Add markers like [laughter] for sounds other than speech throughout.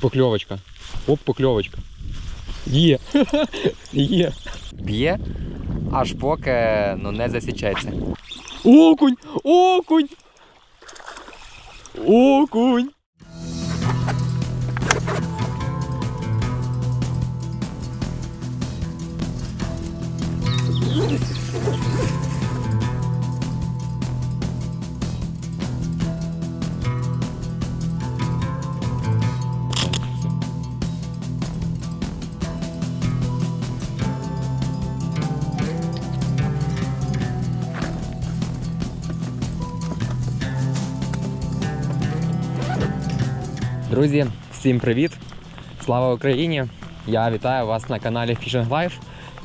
Покльовочка. Оп, покльовочка. Є. [laughs] Є. Б'є, аж поки ну, не засічається. Окунь! Окунь! Окунь! Друзі, всім привіт! Слава Україні! Я вітаю вас на каналі Fishing Life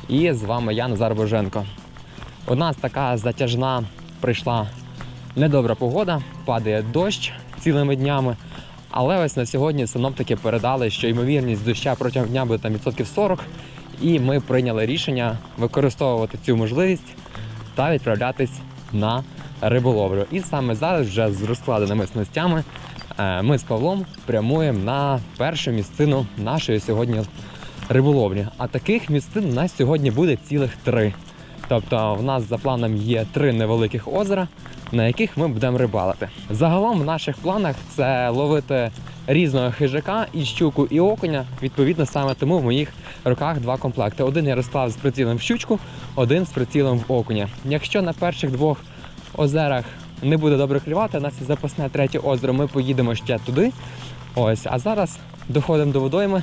і з вами я Назар Боженко. У нас така затяжна прийшла недобра погода, падає дощ цілими днями. Але ось на сьогодні синоптики передали, що ймовірність доща протягом дня буде там відсотків 40, і ми прийняли рішення використовувати цю можливість та відправлятись на риболовлю. І саме зараз, вже з розкладеними снастями, ми з Павлом прямуємо на першу місцину нашої сьогодні риболовлі. А таких місцин у нас сьогодні буде цілих три. Тобто, в нас за планом є три невеликих озера, на яких ми будемо рибалити. Загалом в наших планах це ловити різного хижака і щуку, і окуня. Відповідно, саме тому в моїх руках два комплекти. Один я розклав з прицілом в щучку, один з прицілом в окуня. Якщо на перших двох озерах не буде добре клювати, у нас є запасне третє озеро, ми поїдемо ще туди. Ось, а зараз доходимо до водойми,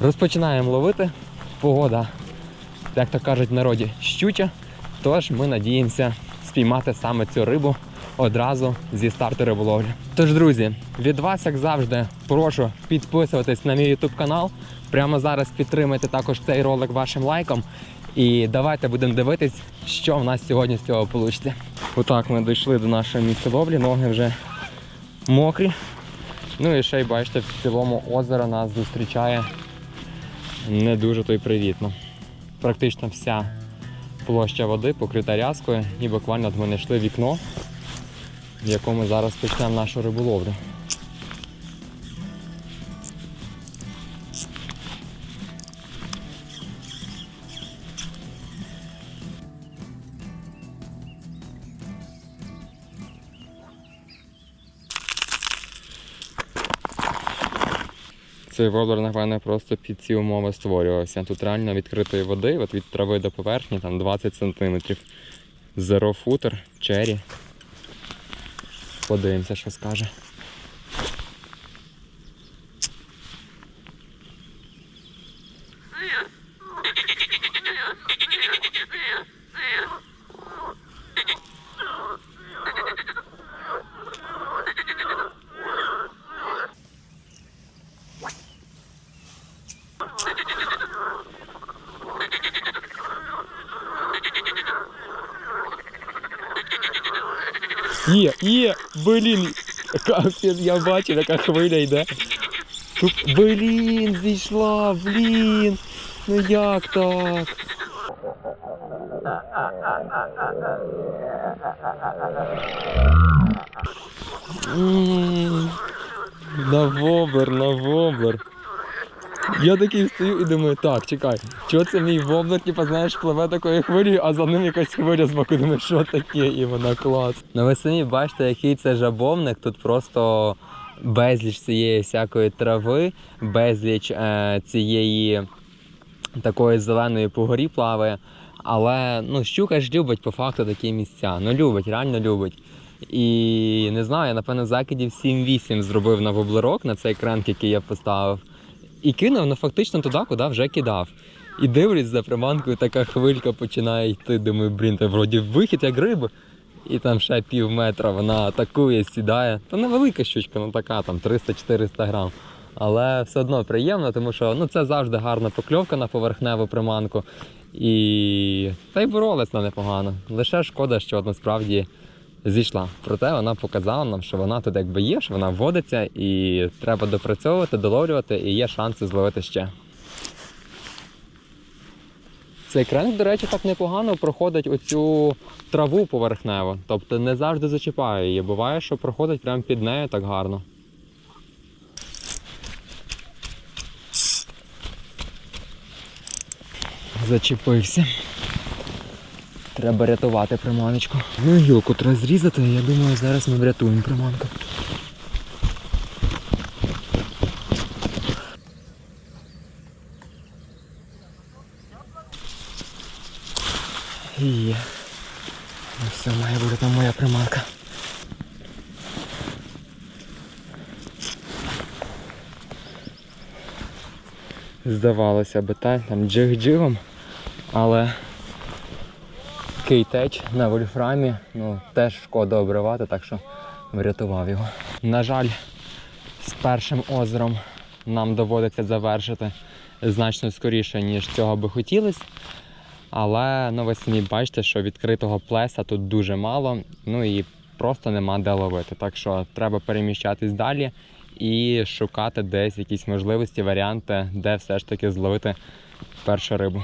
розпочинаємо ловити. Погода, як то кажуть в народі, щуча. Тож ми надіємося спіймати саме цю рибу одразу зі старту риболовлі. Тож, друзі, від вас, як завжди, прошу підписуватись на мій YouTube канал. Прямо зараз підтримайте також цей ролик вашим лайком. І давайте будемо дивитись, що в нас сьогодні з цього вийде. Отак ми дійшли до нашої місця ловлі, ноги вже мокрі. Ну і ще й бачите, в цілому озеро нас зустрічає не дуже то й привітно. Практично вся площа води покрита рязкою і буквально от ми знайшли вікно, в якому зараз почнемо нашу риболовлю. Цей воблер, напевно, просто під ці умови створювався. Тут реально відкритої води, от від трави до поверхні, там 20 см. Zero футер, чері. Подивимося, що скаже. Є, є, блін. Капець, я бачу, яка хвиля йде. Тут, блін, зійшла, блін. Ну як так? М, На воблер, на воблер. Я такий стою і думаю, так, чекай, що це мій воблер, типу, знаєш, пливе такою хвилею, а за ним якась хвиля з боку. Думаю, що таке, і вона клас. Ну ви самі бачите, який це жабовник. Тут просто безліч цієї всякої трави, безліч е, цієї такої зеленої по горі плаває. Але ну, щука ж любить по факту такі місця. Ну любить, реально любить. І не знаю, я напевно закидів 7-8 зробив на воблерок на цей кренк, який я поставив. І кинув ну, фактично туди, куди вже кидав. І дивлюсь за приманкою, така хвилька починає йти. Думаю, блін, це вроді вихід як риби. І там ще пів метра вона атакує, сідає. Та невелика щучка, ну така, там 300-400 грам. Але все одно приємно, тому що ну, це завжди гарна покльовка на поверхневу приманку. І та й боролась на непогано. Лише шкода, що насправді зійшла. Проте вона показала нам, що вона тут якби є, що вона вводиться і треба допрацьовувати, доловлювати, і є шанси зловити ще. Цей крен, до речі, так непогано проходить оцю траву поверхневу. Тобто не завжди зачіпає її. Буває, що проходить прямо під нею так гарно. Зачепився. Треба рятувати приманочку. Ну, гілку треба зрізати, я думаю, зараз ми врятуємо приманку. Є. Ну все, має бути там моя приманка. Здавалося би, так, там джиг-джигом, але кейтеч на вольфрамі, ну теж шкода обривати, так що врятував його. На жаль, з першим озером нам доводиться завершити значно скоріше, ніж цього би хотілося. Але ну ви самі бачите, що відкритого плеса тут дуже мало, ну і просто нема де ловити. Так що треба переміщатись далі і шукати десь якісь можливості, варіанти, де все ж таки зловити першу рибу.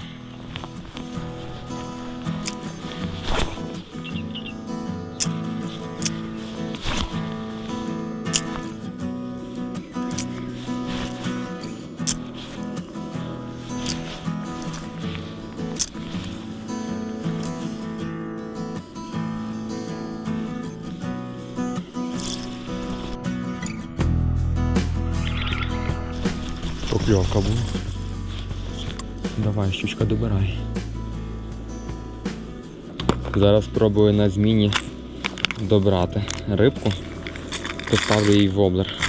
Щучка, добирай. Зараз спробую на зміні добрати рибку. Поставлю її в воблер.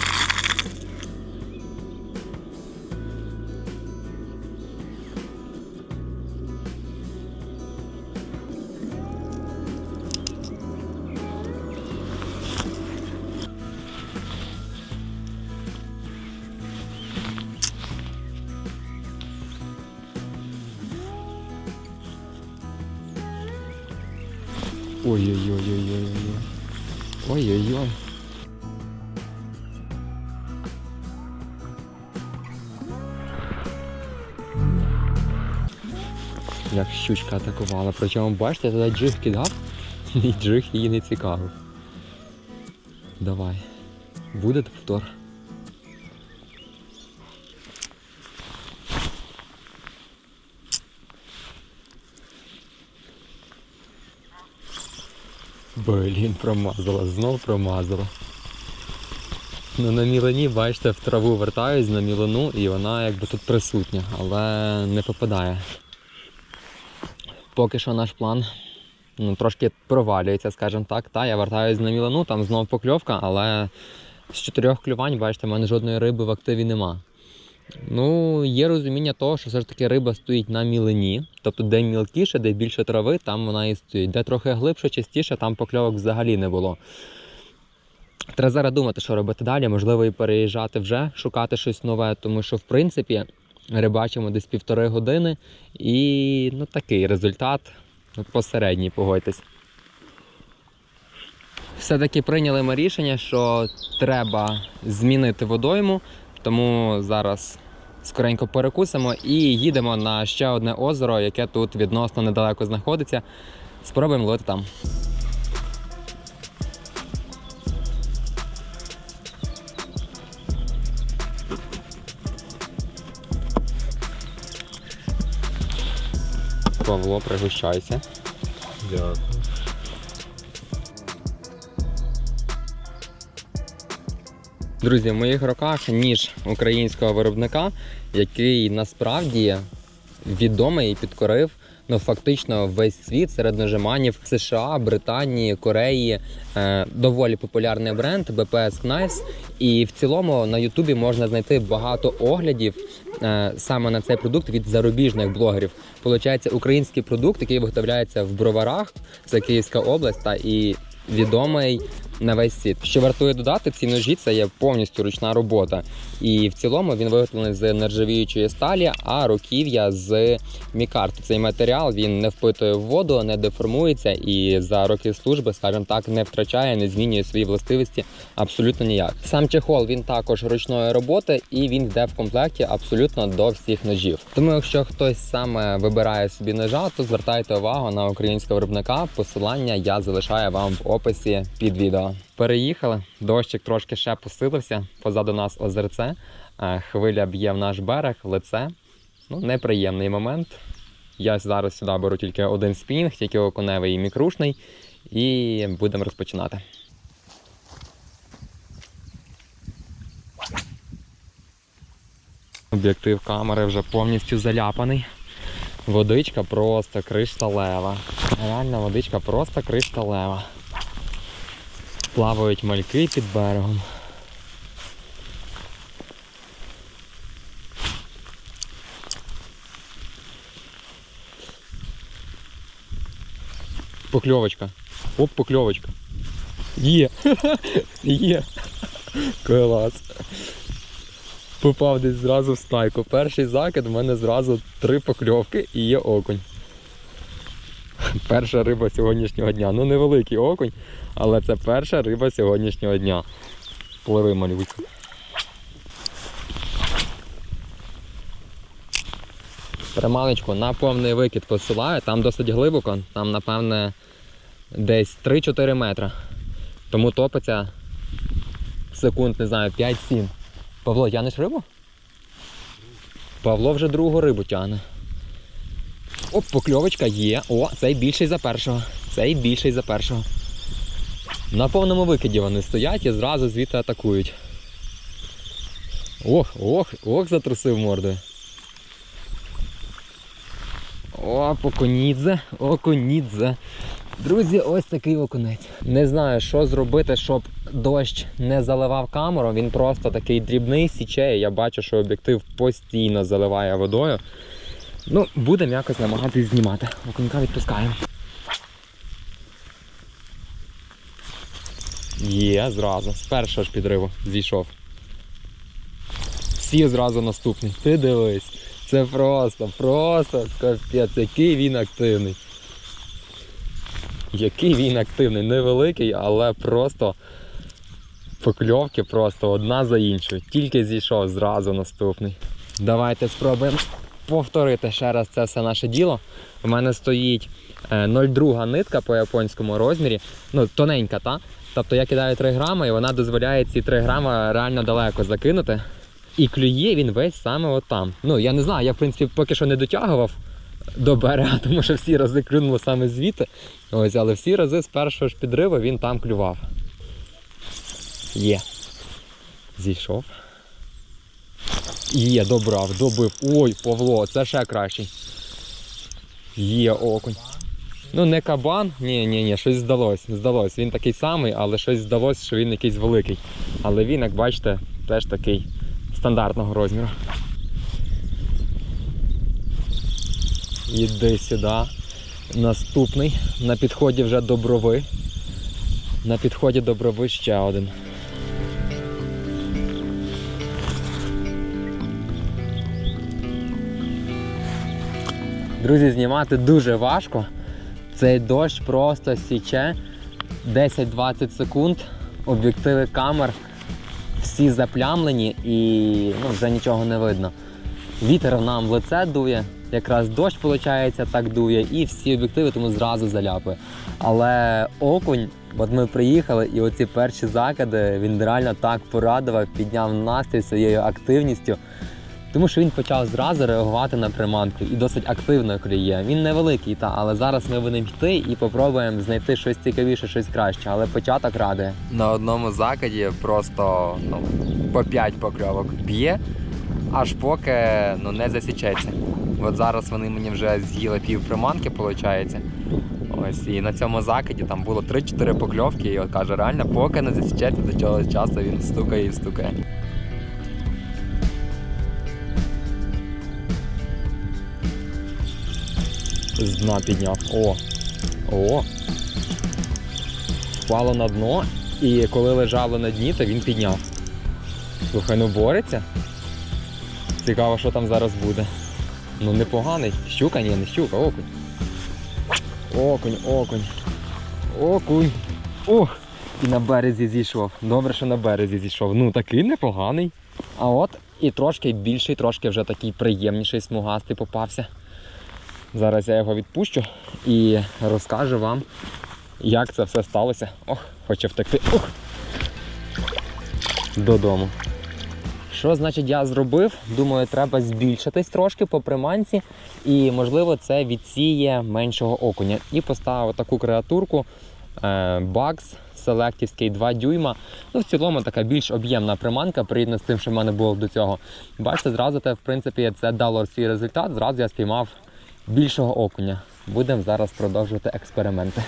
Ой-ой-ой-ой-ой-ой. Ой-ой-ой. Як щучка атакувала. Причому бачите, я туди джиг кидав, і джиг її не цікавив. Давай. Буде повтор. Блін, промазала, знов промазала. Ну, на мілині, бачите, в траву вертаюсь на мілину і вона якби тут присутня, але не попадає. Поки що наш план ну, трошки провалюється, скажімо так. Та, я вертаюсь на мілину, там знов покльовка, але з чотирьох клювань, бачите, в мене жодної риби в активі нема. Ну, є розуміння того, що все ж таки риба стоїть на мілині. Тобто, де мілкіше, де більше трави, там вона і стоїть. Де трохи глибше, частіше, там покльовок взагалі не було. Треба зараз думати, що робити далі. Можливо, і переїжджати вже, шукати щось нове, тому що, в принципі, рибачимо десь півтори години і ну, такий результат посередній, погодьтесь. Все-таки прийняли ми рішення, що треба змінити водойму, тому зараз скоренько перекусимо і їдемо на ще одне озеро, яке тут відносно недалеко знаходиться. Спробуємо ловити там. Павло, пригощайся. Дякую. Друзі, в моїх руках ніж українського виробника, який насправді відомий і підкорив ну, фактично весь світ серед ножиманів США, Британії, Кореї. Е, доволі популярний бренд BPS Knives. І в цілому на Ютубі можна знайти багато оглядів е, саме на цей продукт від зарубіжних блогерів. Получається, український продукт, який виготовляється в броварах, це Київська область, та і відомий на весь світ. Що вартує додати, ці ножі це є повністю ручна робота. І в цілому він виготовлений з нержавіючої сталі, а руків'я з мікарти. Цей матеріал він не впитує в воду, не деформується і за роки служби, скажімо так, не втрачає, не змінює свої властивості абсолютно ніяк. Сам чехол він також ручної роботи і він йде в комплекті абсолютно до всіх ножів. Тому, якщо хтось саме вибирає собі ножа, то звертайте увагу на українського виробника. Посилання я залишаю вам в описі під відео. Переїхали, дощик трошки ще посилився. Позаду нас озерце. Е, Хвиля б'є в наш берег, лице. Ну, неприємний момент. Я зараз сюди беру тільки один спінінг, тільки окуневий і мікрушний, і будемо розпочинати. Об'єктив камери вже повністю заляпаний. Водичка просто кришталева. Реальна водичка просто кришталева. Плавають мальки під берегом. Покльовочка. Оп, покльовочка. Є. [laughs] Є. Клас. Попав десь зразу в стайку. Перший закид, в мене зразу три покльовки і є окунь. Перша риба сьогоднішнього дня. Ну невеликий окунь, але це перша риба сьогоднішнього дня. Пливи малюйка. Приманочку на повний викид посилаю, там досить глибоко, там напевне десь 3-4 метри. Тому топиться секунд, не знаю, 5-7. Павло, тянеш рибу? Павло вже другу рибу тягне. Оп, покльовочка є. О, цей більший за першого. Цей більший за першого. На повному викиді вони стоять і зразу звідти атакують. Ох, ох, ох, затрусив мордою. О, окунідзе, окунідзе. Друзі, ось такий окунець. Не знаю, що зробити, щоб дощ не заливав камеру. Він просто такий дрібний січеє. Я бачу, що об'єктив постійно заливає водою. Ну, будемо якось намагатись знімати. Окунька відпускаємо. Є, зразу. З першого ж підриву зійшов. Сів зразу наступний. Ти дивись. Це просто, просто капець, який він активний. Який він активний, невеликий, але просто покльовки просто одна за іншою. Тільки зійшов зразу наступний. Давайте спробуємо повторити ще раз це все наше діло. У мене стоїть е, 0,2 нитка по японському розмірі, ну тоненька, та? Тобто я кидаю 3 грами і вона дозволяє ці 3 грами реально далеко закинути. І клює він весь саме отам. Ну я не знаю, я в принципі поки що не дотягував до берега, [laughs] тому що всі рази клюнуло саме звідти. Ось, але всі рази з першого ж підриву він там клював. Є. Зійшов. Є, добрав, добив. Ой, Павло, це ще кращий. Є окунь. Ну не кабан, ні, ні, ні, щось здалось. Здалось. Він такий самий, але щось здалось, що він якийсь великий. Але він, як бачите, теж такий стандартного розміру. Іди сюди. Наступний. На підході вже доброви. На підході доброви ще один. Друзі, знімати дуже важко. Цей дощ просто січе 10-20 секунд. Об'єктиви камер всі заплямлені і ну, вже нічого не видно. Вітер нам в лице дує, якраз дощ, виходить, так дує, і всі об'єктиви тому зразу заляпує. Але окунь, от ми приїхали, і оці перші закиди він реально так порадував, підняв настрій своєю активністю. Тому що він почав зразу реагувати на приманку і досить активно клює. Він невеликий, та, але зараз ми будемо йти і спробуємо знайти щось цікавіше, щось краще. Але початок радує. На одному закиді просто ну, по 5 покльовок б'є, аж поки ну, не засічеться. От зараз вони мені вже з'їли пів приманки, виходить. Ось і на цьому закиді там було 3-4 покльовки, і от каже, реально, поки не засічеться, до цього часу він стукає і стукає. З дна підняв. О! О! Впало на дно, і коли лежало на дні, то він підняв. Слухай, ну бореться. Цікаво, що там зараз буде. Ну непоганий. Щука, ні, не щука, окунь. Окунь, окунь. Окунь. Ох! І на березі зійшов. Добре, що на березі зійшов. Ну такий непоганий. А от і трошки більший, трошки вже такий приємніший смугастий попався. Зараз я його відпущу і розкажу вам, як це все сталося. Ох, хоче втекти. Ох! Додому. Що значить я зробив? Думаю, треба збільшитись трошки по приманці, і можливо це відсіє меншого окуня. І поставив таку креатурку Bugs селектівський 2 дюйма. Ну, в цілому така більш об'ємна приманка, порівняно з тим, що в мене було до цього. Бачите, зразу те, в принципі, це дало свій результат. Зразу я спіймав більшого окуня. Будемо зараз продовжувати експерименти.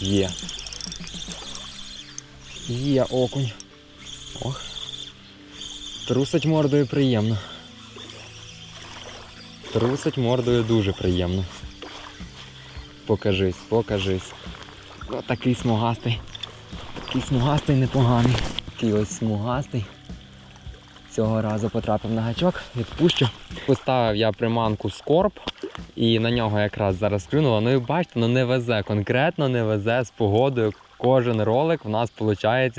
Є. Є окунь. Ох. Трусить мордою приємно. Трусить мордою дуже приємно. Покажись, покажись. О, такий смугастий. Такий смугастий непоганий. Такий ось смугастий. Цього разу потрапив на гачок, відпущу. Поставив я приманку скорб і на нього якраз зараз клюнуло. Ну і бачите, ну не везе, конкретно не везе з погодою. Кожен ролик в нас виходить.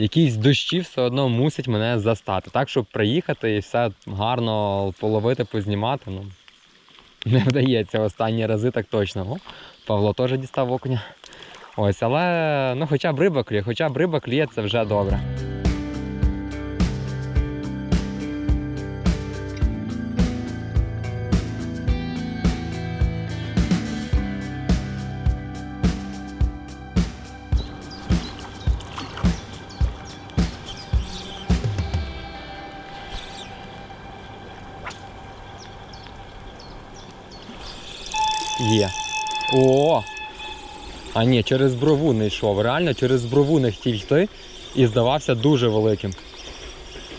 Якісь дощі все одно мусять мене застати. Так, щоб приїхати і все гарно половити, познімати. Ну, не вдається останні рази так точно. О, Павло теж дістав окуня. Ось, але ну, хоча б риба клює, хоча б риба клює, це вже добре. Є. О! А ні, через брову не йшов. Реально через брову не хотів йти і здавався дуже великим.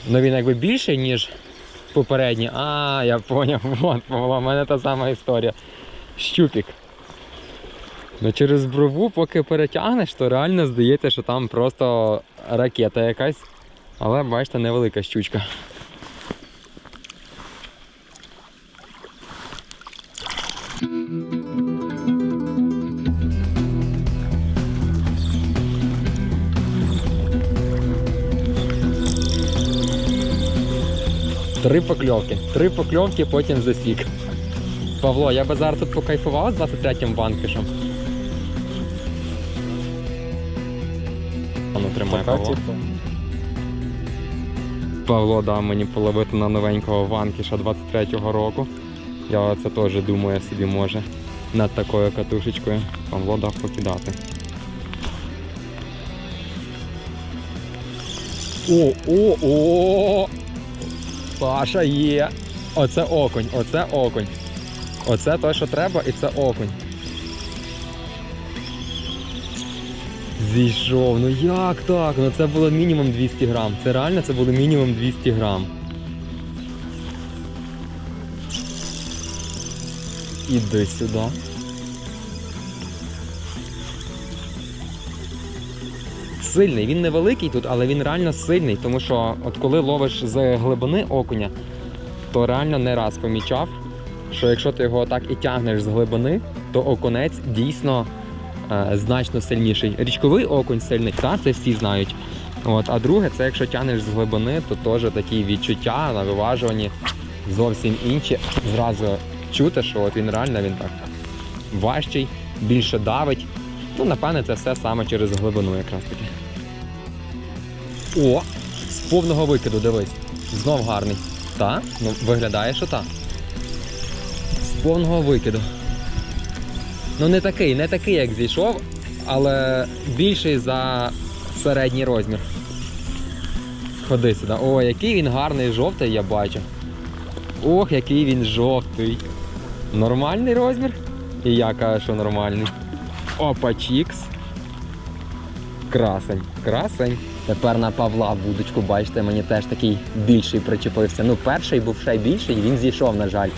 Ну він якби більший, ніж попередній. А, я поняв, [laughs] от, Павло, в мене та сама історія. Щупік. Ну через брову, поки перетягнеш, то реально здається, що там просто ракета якась. Але бачите, невелика щучка. Три покльовки. Три покльовки, потім засік. Павло, я би зараз тут покайфував з 23-м ванкішем. А ну тримай, Павло. Павло дав мені половити на новенького ванкіша 23-го року. Я це теж думаю собі може над такою катушечкою. Павло дав покидати. О, о, о! Паша є. Оце окунь, оце окунь. Оце те, що треба, і це окунь. Зійшов, ну як так? Ну це було мінімум 200 грам. Це реально це було мінімум 200 грам. Іди сюди. Сильний, він невеликий тут, але він реально сильний, тому що от коли ловиш з глибини окуня, то реально не раз помічав, що якщо ти його так і тягнеш з глибини, то окунець дійсно е, значно сильніший. Річковий окунь сильний, так, це всі знають. От, а друге, це якщо тягнеш з глибини, то теж такі відчуття на виважуванні зовсім інші. Зразу чути, що от він реально він так важчий, більше давить. Ну, напевне, це все саме через глибину якраз таки. О! З повного викиду, дивись. Знов гарний. Та? Ну, виглядає, що так. З повного викиду. Ну не такий, не такий, як зійшов, але більший за середній розмір. Ходи сюди. О, який він гарний жовтий, я бачу. Ох, який він жовтий. Нормальний розмір? І я кажу, що нормальний. Опа, чікс. Красень, красень. Тепер на Павла вудочку, бачите, мені теж такий більший причепився. Ну, перший був ще більший, він зійшов, на жаль.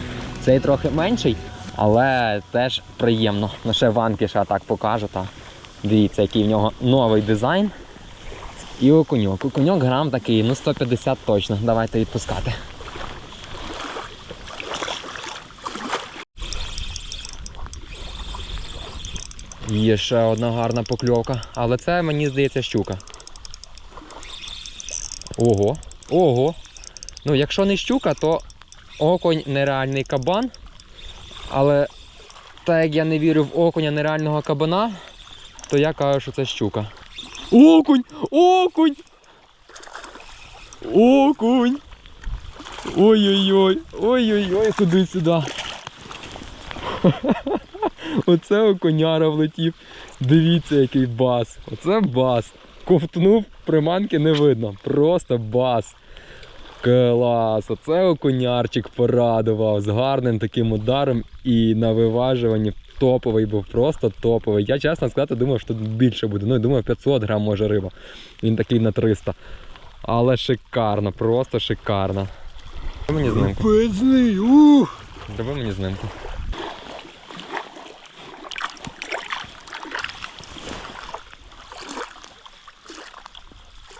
Цей трохи менший, але теж приємно. Ну, ще ванкіша так покажу. Та. Дивіться, який в нього новий дизайн. І окуньок. Окуньок грам такий, ну 150 точно. Давайте відпускати. Є ще одна гарна покльовка, але це мені здається щука. Ого. Ого. Ну, якщо не щука, то оконь нереальний кабан. Але так як я не вірю в окуня нереального кабана, то я кажу, що це щука. Окунь! Окунь! Окунь! Ой-ой-ой! Ой-ой-ой, ходи сюди. [laughs] Оце окуняра влетів. Дивіться, який бас. Оце бас. Ковтнув, приманки не видно. Просто бас. Клас! Оце окунярчик порадував з гарним таким ударом і на виважуванні топовий був, просто топовий. Я чесно сказати, думав, що тут більше буде. Ну, думаю, 500 грам може риба. Він такий на 300. Але шикарно, просто шикарно. Роби мені знимку. Пизний, ух! Роби мені знимку.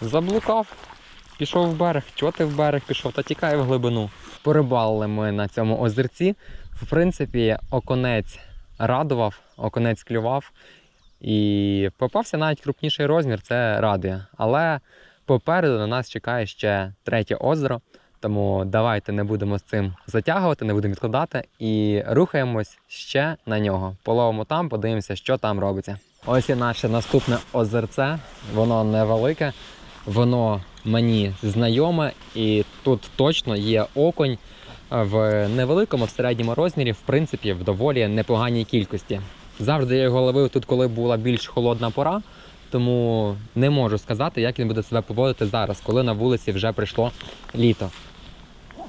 Заблукав. Пішов в берег. Чого ти в берег пішов? Та тікай в глибину. Порибалили ми на цьому озерці. В принципі, оконець радував, оконець клював. І попався навіть крупніший розмір, це радує. Але попереду на нас чекає ще третє озеро. Тому давайте не будемо з цим затягувати, не будемо відкладати і рухаємось ще на нього. Половимо там, подивимося, що там робиться. Ось і наше наступне озерце. Воно невелике, воно мені знайоме, і тут точно є окунь в невеликому, в середньому розмірі, в принципі, в доволі непоганій кількості. Завжди я його ловив тут, коли була більш холодна пора. Тому не можу сказати, як він буде себе поводити зараз, коли на вулиці вже прийшло літо.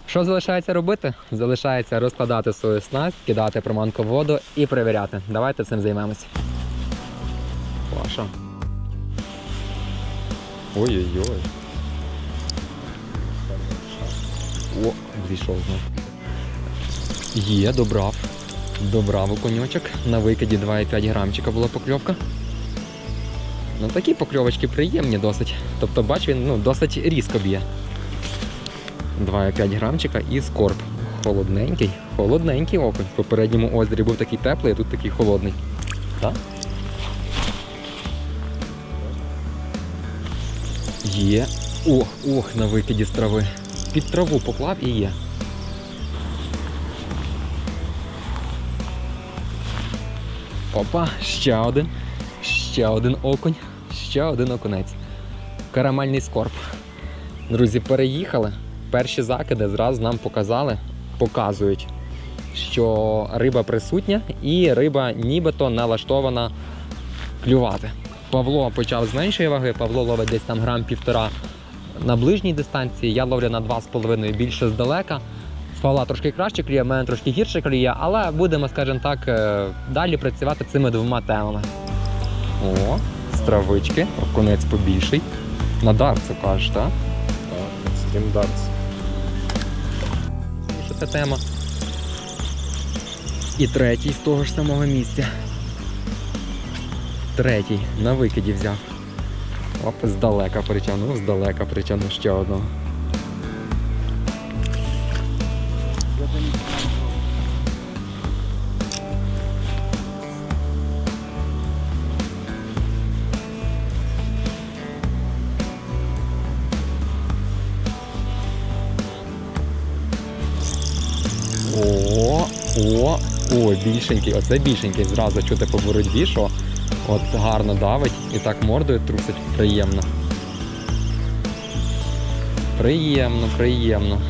Що залишається робити? Залишається розкладати свою снасть, кидати приманку в воду і перевіряти. Давайте цим займемося. Паша. Ой-ой-ой. О, зійшов знов. Є, добрав. Добрав у коньочок. На викиді 2,5 грамчика була покльовка. Ну такі покльовочки приємні досить. Тобто, бач, він ну, досить різко б'є. 2,5 грамчика і скорб. Холодненький, холодненький окунь. В попередньому озері був такий теплий, а тут такий холодний. Так? Є. Ох, ох, на викиді з трави. Під траву поклав і є. Опа, ще один. Ще один окунь. Ще один окунець. Карамельний скорб. Друзі, переїхали. Перші закиди зразу нам показали, показують, що риба присутня і риба нібито налаштована клювати. Павло почав з меншої ваги, Павло ловить десь там грам півтора на ближній дистанції, я ловлю на 2,5 більше здалека. Павла трошки краще клює, в мене трошки гірше клює, але будемо, скажімо так, е, далі працювати цими двома темами. О, з травички, окунець побільший. На дарцю кажеш, так? Стрім дартс. що це тема. І третій з того ж самого місця. Третій на викиді взяв. Оп, здалека притягнув, здалека притягнув ще одного. О, о, о, більшенький. Оце більшенький. Зразу чути по боротьбі, що от гарно давить і так мордою трусить. Приємно. Приємно, приємно.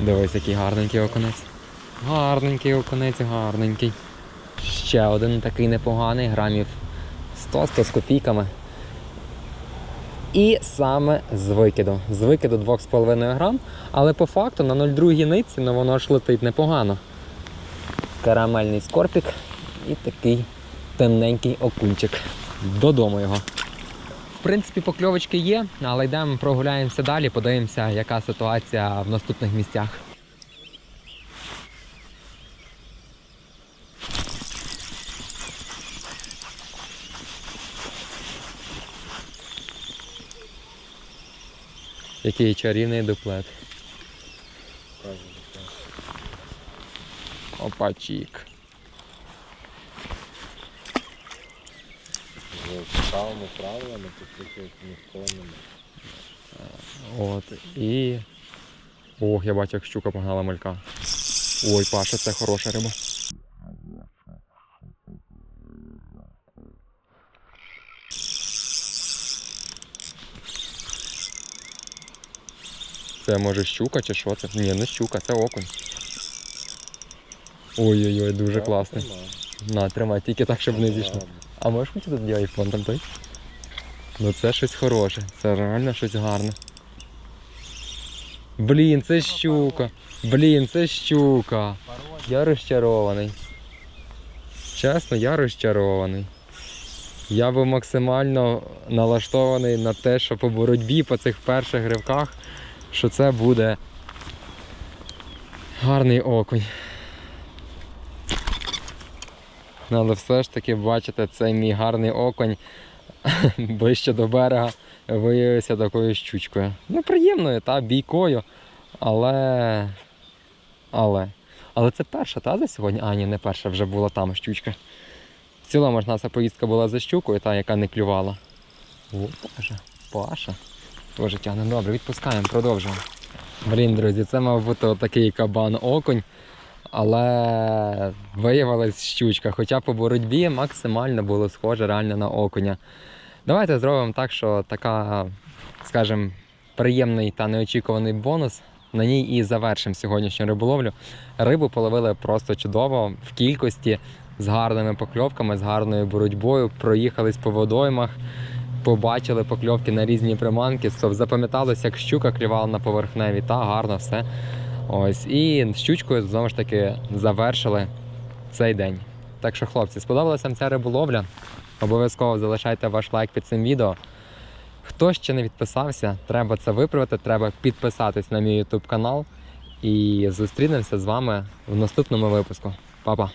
Дивись, який гарненький оконець. Гарненький оконець, гарненький. Ще один такий непоганий, грамів 100-100 з копійками. І саме з викиду. З викиду 2,5 грам, але по факту на 0,2 нитці ну, воно ж летить непогано. Карамельний скорпік і такий темненький окунчик. Додому його. В принципі, покльовочки є, але йдемо прогуляємося далі, подивимося, яка ситуація в наступних місцях. Який чарівний дуплет. Опачік. Правому правилами таких ніхто не От, і. Ох, я бачу, як щука погнала малька. Ой, Паша, це хороша риба. Це може щука чи що це? Ні, не щука, це окунь. Ой-ой-ой, дуже класний. На, тримай, тільки так, щоб не зійшло. А можеш мені тут айфон там той? Ну це щось хороше, це реально щось гарне. Блін, це щука. Блін, це щука. Я розчарований. Чесно, я розчарований. Я був максимально налаштований на те, що по боротьбі по цих перших гривках, що це буде гарний окунь. Ну, Але все ж таки, бачите, цей мій гарний окунь [laughs] ближче до берега виявився такою щучкою. Ну, приємною, та, бійкою. Але. Але. Але це перша, та за сьогодні? А, ні, не перша, вже була там щучка. В цілому ж наша поїздка була за щукою, та, яка не клювала. О, Паша, Паша. Тоже тягне. Добре, відпускаємо, продовжуємо. Блін, друзі, це мав бути такий кабан окунь. Але виявилась щучка, хоча по боротьбі максимально було схоже реально на окуня. Давайте зробимо так, що така, скажімо, приємний та неочікуваний бонус. На ній і завершимо сьогоднішню риболовлю. Рибу половили просто чудово в кількості, з гарними покльовками, з гарною боротьбою. Проїхались по водоймах, побачили покльовки на різні приманки. Запам'яталося, як щука клювала на поверхневі, та гарно все. Ось і щучкою знову ж таки завершили цей день. Так що, хлопці, сподобалася вам ця риболовля. Обов'язково залишайте ваш лайк під цим відео. Хто ще не підписався, треба це виправити, треба підписатись на мій YouTube канал. І зустрінемося з вами в наступному випуску. Па-па!